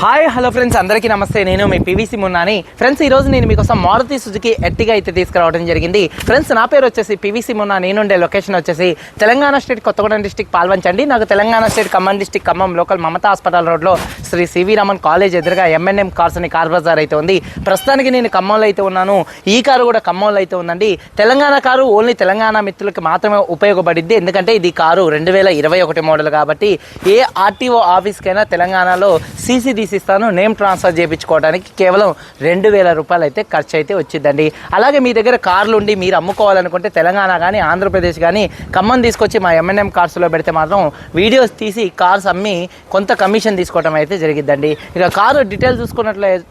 Hi hello friends అందరికీ నమస్తే. నేను మీ పీవీసీ మున్నాని. ఫ్రెండ్స్ ఈ రోజు నేను మీకోసం మారుతి సుజుకి ఎట్టిగా అయితే తీసుకురావడం జరిగింది. ఫ్రెండ్స్ నా పేరు వచ్చేసి పీవీసీ మున్నా నేనుండే లొకేషన్ వచ్చేసి తెలంగాణ స్టేట్ కొత్తగూడెం డిస్టిక్ పాల్వంచండి. నాకు Telangana state Khammam district Khammam local Mamata hospital రోడ్లో Shri C V Raman college ఎదురుగా ఎంఎన్ఎం కార్స్ అని కార్ బజార్ అయితే ఉంది. ప్రస్తుతానికి నేను ఖమ్మంలో అయితే ఉన్నాను. ఈ కారు కూడా ఖమ్మంలో అయితే ఉందండి. తెలంగాణ కారు ఓన్లీ తెలంగాణ మిత్రులకి మాత్రమే ఉపయోగపడిద్ది. ఎందుకంటే ఇది కారు రెండు వేల ఇరవై ఒకటి మోడల్ కాబట్టి ఏ ఆర్టీఓ ఆఫీస్కైనా తెలంగాణలో సీసీ తీసిస్తాను. నేమ్ ట్రాన్స్ఫర్ చేయించుకోవడానికి కేవలం రెండు వేల రూపాయలు అయితే ఖర్చు అయితే వచ్చిందండి. అలాగే మీ దగ్గర కార్లు ఉండి మీరు అమ్ముకోవాలనుకుంటే తెలంగాణ కానీ ఆంధ్రప్రదేశ్ కానీ ఖమ్మం తీసుకొచ్చి మా M&M ఎంఎన్ఎం కార్స్లో పెడితే మాత్రం వీడియోస్ తీసి కార్స్ అమ్మి కొంత కమిషన్ తీసుకోవడం అయితే జరిగిద్దండి. ఇక కారు డీటెయిల్స్ చూసుకున్నట్లయితే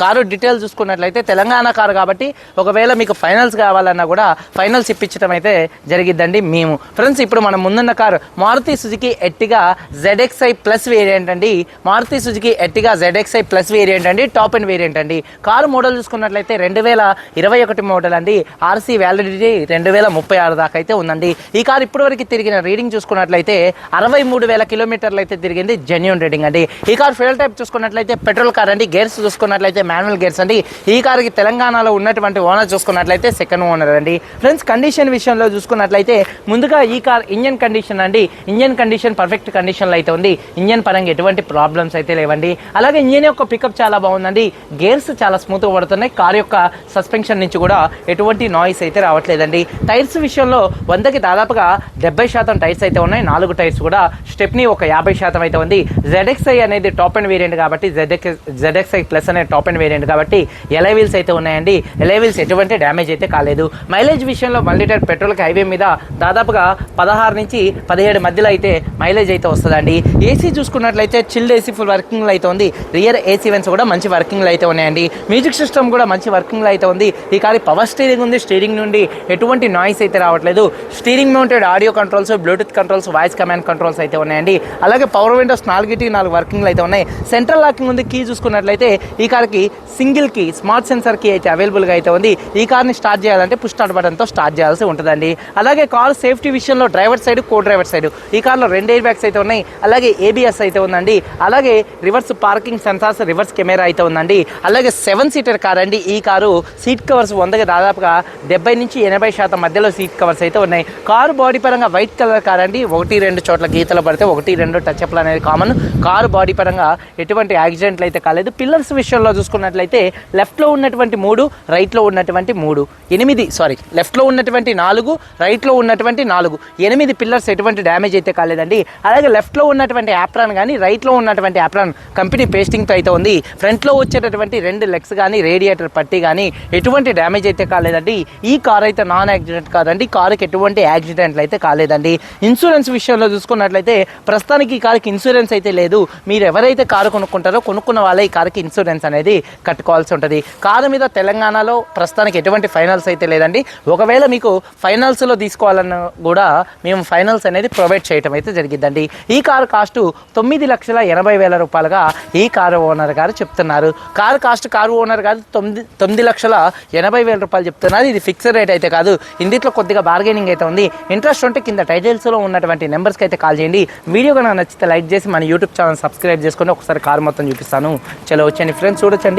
కారు డీటెయిల్స్ చూసుకున్నట్లయితే తెలంగాణ కారు కాబట్టి ఒకవేళ మీకు ఫైనల్స్ కావాలన్నా కూడా ఫైనల్స్ ఇప్పించడం అయితే జరిగిద్దండి మేము. ఫ్రెండ్స్ ఇప్పుడు మనం ముందున్న car Maruti Suzuki Ertiga ZXI plus variant అండి. Maruti Suzuki Ertiga ZXI plus variant అండి టాప్ అండ్ వేరియంట్ అండి. కారు మోడల్ చూసుకున్నట్లయితే రెండు వేల ఇరవై ఒకటి మోడల్ అండి. ఆర్సీ వ్యాలిడిటీ రెండు వేల ముప్పై ఆరు దాకా అయితే ఉందండి. ఈ కారు ఇప్పటివరకు తిరిగిన రీడింగ్ చూసుకున్నట్లయితే అరవై మూడు వేల కిలోమీటర్లు అయితే తిరిగింది. జెన్యున్ రీడింగ్ అండి. ఈ కారు ఫ్యూయల్ టైప్ చూసుకున్నట్లయితే పెట్రోల్ కార్ అండి. గేర్స్ చూసుకున్నట్లయితే మాన్యువల్ గేర్స్ అండి. ఈ కార్కి తెలంగాణలో ఉన్నటువంటి ఓనర్ చూసుకున్నట్లయితే సెకండ్ ఓనర్ అండి. ఫ్రెండ్స్ కండిషన్ విషయంలో చూసుకున్నట్లయితే ముందుగా ఈ కార్ ఇంజన్ కండిషన్ అండి. ఇంజన్ కండిషన్ పర్ఫెక్ట్ కండిషన్లో అయితే ఉంది. ఇంజన్ పరంగా ఎటువంటి ప్రాబ్లమ్స్ అయితే లేవండి. అలాగే ఇంజన్ యొక్క పికప్ చాలా బాగుందండి. గేర్స్ చాలా స్మూత్గా పడుతున్నాయి. కార్ యొక్క సస్పెన్షన్ నుంచి కూడా ఎటువంటి నాయిస్ అయితే రావట్లేదండి. టైర్స్ విషయంలో వందకి దాదాపుగా డెబ్బై శాతం టైర్స్ అయితే ఉన్నాయి. నాలుగు టైర్స్ కూడా స్టెప్ని ఒక యాభై శాతం అయితే ఉంది. జెడ్ఎక్స్ఐ అనేది టాప్ అండ్ వేరియంట్ కాబట్టి జెడ్ఎక్స్ జెడ్ఎక్స్ఐ ప్లస్ అనే టాప్ అండ్ వేరియంట్ కాబట్టి ఎలై వీల్స్ అయితే ఉన్నాయండి. ఎలై వీల్స్ ఎటువంటి డ్యామేజ్ అయితే కాలేదు. మైలేజ్ విషయంలో వన్ లీటర్ పెట్రోల్కి హైవే మీద దాదాపుగా పదహారు నుంచి పదిహేడు మధ్యలో అయితే మైలేజ్ అయితే వస్తుందండి. ఏసీ చూసుకున్నట్లయితే చిల్డ్ ఏసీ ఫుల్ వర్కింగ్లో అయితే ఉంది. రియర్ ఏసీ వెన్స్ కూడా మంచి వర్కింగ్లో అయితే ఉన్నాయండి. మ్యూజిక్ సిస్టమ్ కూడా మంచి వర్కింగ్లో అయితే ఉంది. ఈ కాలి పవర్ స్టీరింగ్ ఉంది. స్టీరింగ్ నుండి ఎటువంటి నాయిస్ అయితే రావట్లేదు. Steering mounted audio controls Bluetooth controls voice command controls అయితే ఉన్నాయండి. అలాగే పవర్ విండోస్ నాలుగిటి నాలుగు వర్కింగ్లు అయితే ఉన్నాయి. సెంట్రల్ లాకింగ్ ఉంది. కీ చూసుకున్నట్లయితే ఈ కార్కి సింగిల్కి స్మార్ట్ సెన్సర్కి అయితే అవైలబుల్గా అయితే ఉంది. ఈ కార్ని స్టార్ట్ చేయాలంటే పుష్ స్టార్ట్ బటన్తో స్టార్ట్ చేయాల్సి ఉంటుందండి. అలాగే కార్ సేఫ్టీ విషయంలో driver side co driver side. ఈ కార్లో రెండు ఎయిర్ బ్యాగ్స్ అయితే ఉన్నాయి. అలాగే ఏబిఎస్ అయితే ఉందండి. అలాగే reverse parking sensors reverse camera అయితే ఉందండి. అలాగే సెవెన్ సీటర్ కార్ అండి. ఈ కారు సీట్ కవర్స్ వందకి దాదాపుగా డెబ్బై నుంచి ఎనభై శాతం మధ్యలో సీట్ కవర్స్ అయితే ఉన్నాయి. కారు బాడీ పరంగా వైట్ కలర్ కార్ అండి. ఒకటి రెండు చోట్ల గీతలు పడితే ఒకటి రెండు టచ్ అప్లు అనేది కామన్. కారు బాడీ పరంగా ఎటువంటి యాక్సిడెంట్లు అయితే కాలేదు. పిల్లర్స్ విషయంలో చూసుకున్నట్లయితే లెఫ్ట్లో ఉన్నటువంటి మూడు రైట్లో ఉన్నటువంటి మూడు. ఎనిమిది సారీ లెఫ్ట్లో ఉన్నటువంటి నాలుగు రైట్లో ఉన్నటువంటి నాలుగు. ఎనిమిది పిల్లర్స్ ఎటువంటి డ్యామేజ్ అయితే కాలేదండి. అలాగే లెఫ్ట్లో ఉన్నటువంటి యాప్రాన్ కానీ రైట్లో ఉన్నటువంటి యాప్రాన్ కంపెనీ పేస్టింగ్తో అయితే ఉంది. ఫ్రంట్లో వచ్చేటటువంటి రెండు లెగ్స్ కానీ రేడియేటర్ పట్టి కానీ ఎటువంటి డ్యామేజ్ అయితే కాలేదండి. ఈ కార్ అయితే నాన్ యాక్సిడెంట్ కాదండి కారుకి ఎటువంటి యాక్సిడెంట్లు అయితే కాలేదండి. ఇన్సూరెన్స్ విషయంలో చూసుకున్నట్లయితే ప్రస్తుతానికి ఈ కారుకి ఇన్సూరెన్స్ అయితే లేదు. మీరు ఎవరైతే కారు కొనుక్కుంటారో కొనుక్కున్న వాళ్ళే ఈ కారుకి ఇన్సూరెన్స్ అనేది కట్టుకోవాల్సి ఉంటుంది. కారు మీద తెలంగాణలో ప్రస్తుతానికి ఎటువంటి ఫైనల్స్ అయితే లేదండి. ఒకవేళ మీకు ఫైనల్స్లో తీసుకోవాలన్న కూడా మేము ఫైనల్స్ అనేది ప్రొవైడ్ చేయటం అయితే జరిగిందండి ఈ కారు కాస్ట్ తొమ్మిది లక్షల ఎనభై వేల రూపాయలుగా ఈ కారు ఓనర్ గారు చెప్తున్నారు. కారు కాస్ట్ కారు ఓనర్ గారు తొమ్మిది తొమ్మిది లక్షల ఎనభై వేల రూపాయలు చెప్తున్నారు. ఇది ఫిక్స్డ్ రేట్ అయితే కాదు. ఇందులో కొద్దిగా బార్గెనింగ్ అయితే ఉంది. ఇంట్రెస్ట్ ఉంటే కింద టైటిల్స్లో ఉన్నటువంటి నెంబర్స్కి అయితే కాల్ చేయండి. వీడియో కనుక నచ్చితే లైక్ చేసి మన యూట్యూబ్ ఛానల్ సబ్స్క్రైబ్ చేసుకొని ఒకసారి కారు మొత్తం చూపిస్తాను. చలో వచ్చండి ఫ్రెండ్స్ చూడొచ్చండి.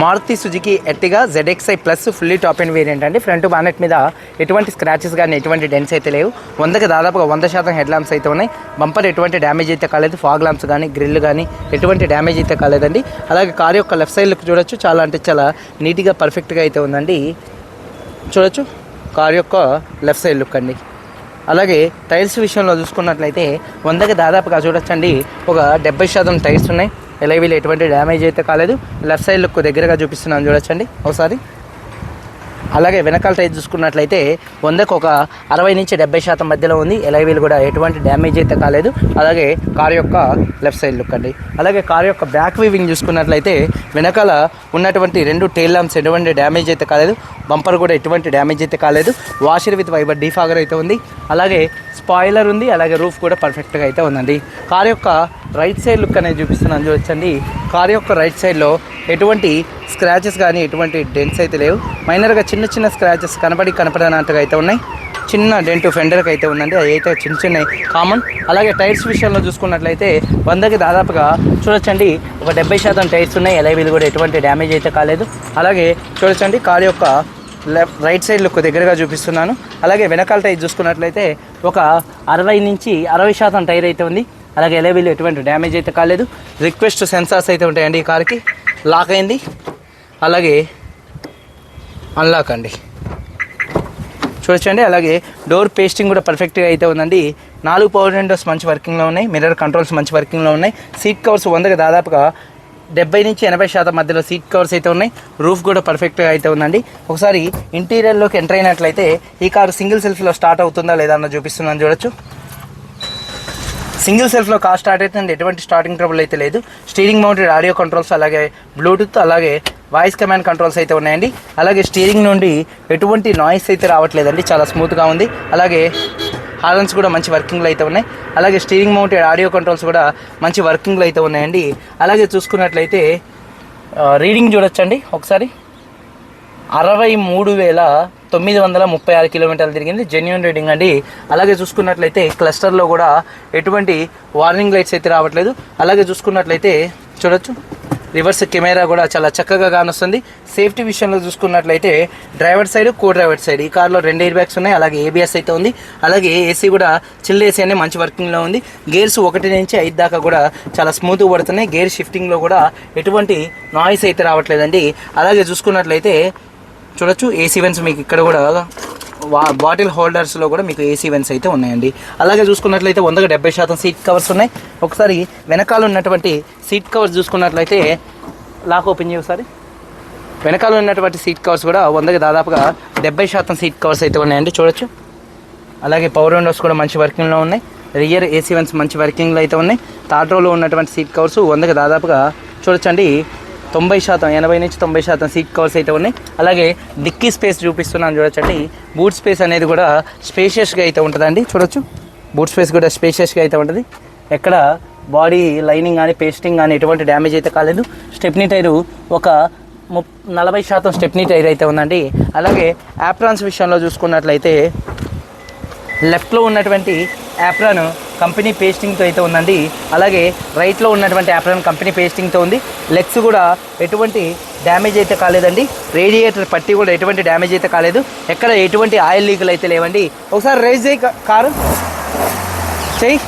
Maruti Suzuki Ertiga ZXI plus fully top end variant అండి. ఫ్రంట్ బానెట్ మీద ఎటువంటి స్క్రాచెస్ కానీ ఎటువంటి డెన్స్ అయితే లేవు. వందకి దాదాపుగా వంద శాతం హెడ్ ల్యాంప్స్ అయితే ఉన్నాయి. బంపర్ ఎటువంటి డ్యామేజ్ అయితే కాలేదు. ఫాగ్ ల్యాంప్స్ కానీ గ్రిల్ కానీ ఎటువంటి డ్యామేజ్ అయితే కాలేదండి. అలాగే కార్ యొక్క లెఫ్ట్ సైడ్ లుక్ చూడొచ్చు. చాలా అంటే చాలా నీట్గా పర్ఫెక్ట్గా అయితే ఉందండి. చూడొచ్చు. కార్ యొక్క లెఫ్ట్ సైడ్ లుక్ అండి. అలాగే టైర్స్ విషయంలో చూసుకున్నట్లయితే వందకి దాదాపుగా చూడొచ్చండి. ఒక డెబ్బై శాతం టైర్స్ ఉన్నాయి. ఎలైవీలు ఎటువంటి డ్యామేజ్ అయితే కాలేదు. లెఫ్ట్ సైడ్ లుక్ దగ్గరగా చూపిస్తున్నాను చూడొచ్చండి. ఒకసారి. అలాగే వెనకాల టైర్ చూసుకున్నట్లయితే వందకు ఒక అరవై నుంచి డెబ్బై శాతం మధ్యలో ఉంది. ఎలైవీలు కూడా ఎటువంటి డ్యామేజ్ అయితే కాలేదు. అలాగే కార్ యొక్క లెఫ్ట్ సైడ్ లుక్ అండి. అలాగే కార్ యొక్క బ్యాక్ వీవింగ్ చూసుకున్నట్లయితే వెనకాల ఉన్నటువంటి రెండు టైల్ లాంప్స్ ఎటువంటి డ్యామేజ్ అయితే కాలేదు. బంపర్ కూడా ఎటువంటి డ్యామేజ్ అయితే కాలేదు. వాషర్ విత్ వైబర్ డీఫాగర్ అయితే ఉంది. అలాగే స్పాయిలర్ ఉంది. అలాగే రూఫ్ కూడా పర్ఫెక్ట్గా అయితే ఉందండి. కార్ యొక్క రైట్ సైడ్ లుక్ అనేది చూపిస్తున్నాను చూడొచ్చండి కార్ యొక్క రైట్ సైడ్లో ఎటువంటి స్క్రాచెస్ కానీ ఎటువంటి డెంట్స్ అయితే లేవు. మైనర్గా చిన్న చిన్న స్క్రాచెస్ కనపడి కనపడనట్టుగా అయితే ఉన్నాయి. చిన్న డెంట్ ఫెండర్కి అయితే ఉందండి. అది అయితే చిన్న చిన్న కామన్ అలాగే టైర్స్ విషయంలో చూసుకున్నట్లయితే వందకి దాదాపుగా చూడొచ్చండి. ఒక డెబ్బై శాతం టైర్స్ ఉన్నాయి. ఎలైవీలు కూడా ఎటువంటి డ్యామేజ్ అయితే కాలేదు. అలాగే చూడొచ్చండి కార్ యొక్క లెఫ్ట్ రైట్ సైడ్ లుక్ దగ్గరగా చూపిస్తున్నాను. అలాగే వెనకాల టైర్ చూసుకున్నట్లయితే ఒక అరవై నుంచి అరవై శాతం టైర్ అయితే ఉంది. అలాగే ఎలైవీలు ఎటువంటి డ్యామేజ్ అయితే కాలేదు. రిక్వెస్ట్ సెన్సార్స్ అయితే ఉంటాయండి ఈ కార్కి. లాక్ అయింది. అలాగే అన్లాక్ అండి. చూడొచ్చండి. అలాగే డోర్ పేస్టింగ్ కూడా పర్ఫెక్ట్గా అయితే ఉందండి. నాలుగు పవర్ విండోస్ మంచి వర్కింగ్లో ఉన్నాయి. మిర్రర్ కంట్రోల్స్ మంచి వర్కింగ్లో ఉన్నాయి. సీట్ కవర్స్ వందకి దాదాపుగా డెబ్బై నుంచి ఎనభై శాతం మధ్యలో సీట్ కవర్స్ అయితే ఉన్నాయి. రూఫ్ కూడా పర్ఫెక్ట్గా అయితే ఉందండి. ఒకసారి ఇంటీరియర్లోకి ఎంటర్ అయినట్లయితే ఈ కారు సింగిల్ సెల్ఫ్లో స్టార్ట్ అవుతుందా లేదా అన్న చూపిస్తుందని చూడొచ్చు. సింగిల్ సెల్ఫ్లో కార్ స్టార్ట్ అవుతుంది ఎటువంటి స్టార్టింగ్ ట్రబుల్ అయితే లేదు. స్టీరింగ్ మౌంటెడ్ ఆడియో కంట్రోల్స్ అలాగే బ్లూటూత్ అలాగే వాయిస్ కమాండ్ కంట్రోల్స్ అయితే ఉన్నాయండి. అలాగే స్టీరింగ్ నుండి ఎటువంటి నాయిస్ అయితే రావట్లేదండి చాలా స్మూత్గా ఉంది. అలాగే హార్న్స్ కూడా మంచి వర్కింగ్లో అయితే ఉన్నాయి. అలాగే స్టీరింగ్ మౌంటెడ్ ఆడియో కంట్రోల్స్ కూడా మంచి వర్కింగ్లో అయితే ఉన్నాయండి. అలాగే చూసుకున్నట్లయితే రీడింగ్ చూడొచ్చండి. ఒకసారి అరవై మూడు వేల తొమ్మిది వందల ముప్పై ఆరు కిలోమీటర్లు తిరిగింది. జెన్యున్ రీడింగ్ అండి. అలాగే చూసుకున్నట్లయితే క్లస్టర్లో కూడా ఎటువంటి వార్నింగ్ లైట్స్ అయితే రావట్లేదు. అలాగే చూసుకున్నట్లయితే చూడొచ్చు. రివర్స్ కెమెరా కూడా చాలా చక్కగా కానొస్తుంది. సేఫ్టీ విషయంలో చూసుకున్నట్లయితే driver side co driver side ఈ కార్లో రెండు ఎయిర్ బ్యాగ్స్ ఉన్నాయి. అలాగే ఏబిఎస్ అయితే ఉంది. అలాగే ఏసీ కూడా చిల్ ఏసీ అనే మంచి వర్కింగ్లో ఉంది. గేర్స్ ఒకటి నుంచి ఐదు దాకా కూడా చాలా స్మూత్గా పడుతున్నాయి. గేర్ షిఫ్టింగ్లో కూడా ఎటువంటి నాయిస్ అయితే రావట్లేదండి. అలాగే చూసుకున్నట్లయితే చూడొచ్చు. ఏసీ వెన్స్ మీకు ఇక్కడ కూడా వా బాటిల్ హోల్డర్స్లో కూడా మీకు ఏసీ వెన్స్ అయితే ఉన్నాయండి. అలాగే చూసుకున్నట్లయితే వందగా డెబ్బై శాతం సీట్ కవర్స్ ఉన్నాయి. ఒకసారి వెనకాల ఉన్నటువంటి సీట్ కవర్స్ చూసుకున్నట్లయితే లాక్ ఓపెన్ చేయ ఒకసారి. వెనకాల ఉన్నటువంటి సీట్ కవర్స్ కూడా వందకి దాదాపుగా డెబ్బై శాతం సీట్ కవర్స్ అయితే ఉన్నాయండి. చూడొచ్చు. అలాగే పవర్ విండోస్ కూడా మంచి వర్కింగ్లో ఉన్నాయి. రియర్ ఏసీ వెన్స్ మంచి వర్కింగ్లో అయితే ఉన్నాయి. థర్డ్ రోలో ఉన్నటువంటి సీట్ కవర్స్ వందకి దాదాపుగా చూడొచ్చండి. తొంభై శాతం ఎనభై నుంచి తొంభై శాతం సీట్ కవర్స్ అయితే ఉన్నాయి. అలాగే డిక్కీ స్పేస్ చూపిస్తున్నాను చూడొచ్చండి. బూట్ స్పేస్ అనేది కూడా స్పేషియస్గా అయితే ఉంటుందండి. చూడొచ్చు. బూట్ స్పేస్ కూడా స్పేషియస్గా అయితే ఉంటుంది. ఎక్కడ బాడీ లైనింగ్ కానీ పేస్టింగ్ కానీ ఎటువంటి డ్యామేజ్ అయితే కాలేదు. స్టెప్నీ టైరు ఒక ముప్ నలభై శాతం స్టెప్నీ టైర్ అయితే ఉందండి. అలాగే యాప్రాన్స్ విషయంలో చూసుకున్నట్లయితే లెఫ్ట్లో ఉన్నటువంటి యాప్రాన్ కంపెనీ పేస్టింగ్తో అయితే ఉందండి. అలాగే రైట్లో ఉన్నటువంటి యాప్రాన్ కంపెనీ పేస్టింగ్తో ఉంది. లెగ్స్ కూడా ఎటువంటి డ్యామేజ్ అయితే కాలేదండి. రేడియేటర్ పట్టి కూడా ఎటువంటి డ్యామేజ్ అయితే కాలేదు. ఎక్కడ ఎటువంటి ఆయిల్ లీకులు అయితే లేవండి. ఒకసారి రైజ్ చేయి కారు. చెయ్యి.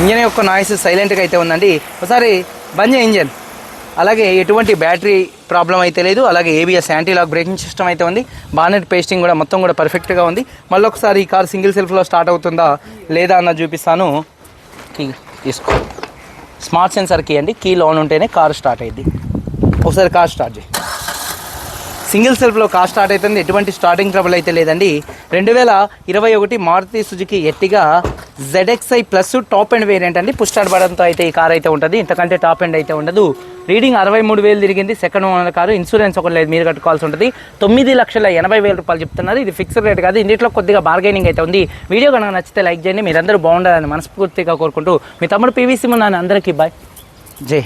ఇంజన్ యొక్క నాయిస్ సైలెంట్గా అయితే ఉందండి. ఒకసారి బంద్ చేయి ఇంజన్. అలాగే ఎటువంటి బ్యాటరీ ప్రాబ్లం అయితే లేదు అలాగే ABS anti lock braking system అయితే ఉంది. బానెట్ పేస్టింగ్ కూడా మొత్తం కూడా పర్ఫెక్ట్గా ఉంది. మళ్ళీ ఒకసారి ఈ కార్ సింగిల్ సెల్ఫ్లో స్టార్ట్ అవుతుందా లేదా అన్న చూపిస్తాను. కీ తీసుకో. స్మార్ట్ సెన్సర్ కీ అండి. కీ లోన్ ఉంటేనే కార్ స్టార్ట్ అయింది ఒకసారి కార్ స్టార్ట్ చేయి. సింగిల్ సెల్ఫ్లో కార్ స్టార్ట్ అవుతుంది. ఎటువంటి స్టార్టింగ్ ట్రబుల్ అయితే లేదండి. రెండు వేల ఇరవై ఒకటి Maruti Suzuki Ertiga ZXI plus top end variant అండి. పుష్టాడ్ పడంతో అయితే ఈ కార్ అయితే ఉంటుంది. ఇంతకంటే టాప్ అండ్ అయితే ఉండదు. రీడింగ్ అరవై మూడు వేలు తిరిగింది. Second owner car. ఇన్సూరెన్స్ ఒకటి లేదు. మీరు కట్టుకోవాల్సి ఉంటుంది. తొమ్మిది లక్షల ఎనభై వేల రూపాయలు చెప్తున్నారు. ఇది ఫిక్స్డ్ రేట్ కాదు. ఇంటిలో కొద్దిగా బార్గెనింగ్ అయితే ఉంది. వీడియో కనుక నచ్చితే లైక్ చేయండి. మీరందరూ బాగుండాలని మనస్ఫూర్తిగా కోరుకుంటూ మీ తమ్ముడు పీవీసీ ఉన్నాను అందరికీ బాయ్ జై